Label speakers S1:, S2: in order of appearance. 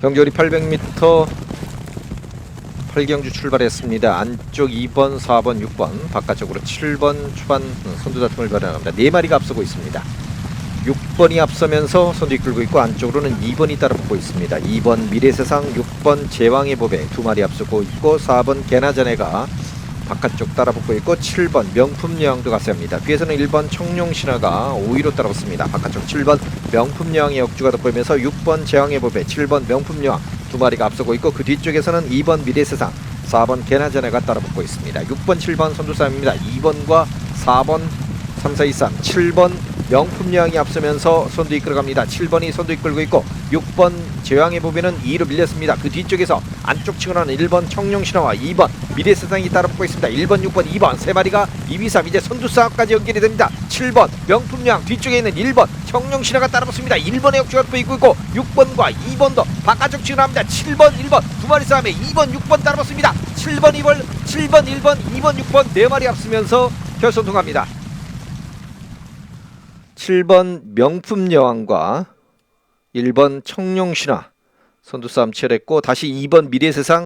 S1: 경주리 800m 8경주 출발했습니다. 안쪽 2번, 4번, 6번, 바깥쪽으로 7번 초반 선두 다툼을 벌여나갑니다. 네 마리가 앞서고 있습니다. 6번이 앞서면서 선두 이끌고 있고 안쪽으로는 2번이 따라붙고 있습니다. 2번 미래세상, 6번 제왕의 보배 두 마리 앞서고 있고 4번 개나자네가 바깥쪽 따라붙고 있고 7번 명품여왕도 가세합니다. 뒤에서는 1번 청룡신화가 5위로 따라붙습니다. 바깥쪽 7번 명품여왕의 역주가 돋보이면서 6번 제왕의 보배, 7번 명품여왕 두 마리가 앞서고 있고 그 뒤쪽에서는 2번 미래세상, 4번 개나자네가 따라붙고 있습니다. 6번, 7번 선두 싸움입니다. 2번과 4번 3, 4, 2, 3, 7번 명품여왕이 앞서면서 선두 이끌어갑니다. 7번이 선두 이끌고 있고 6번 제왕의 보배는 2위로 밀렸습니다. 그 뒤쪽에서 안쪽 치고나는 1번 청룡신화와 2번 미래세상이 따라붙고 있습니다. 1번, 6번, 2번 세 마리가 2, 3 이제 선두 싸움까지 연결이 됩니다. 7번 명품여왕 뒤쪽에 있는 1번 청룡신화가 따라붙습니다. 1번의 역주가 보이고 있고 6번과 2번도 바깥쪽 치고나갑니다. 7번, 1번 두 마리 싸움에 2번, 6번 따라붙습니다. 7번, 2번, 7번, 1번, 2번, 6번 네 마리 앞서면서 결선 통합니다. 7번 명품 여왕과 1번 청룡신화 선두 싸움 치열했고 다시 2번 미래세상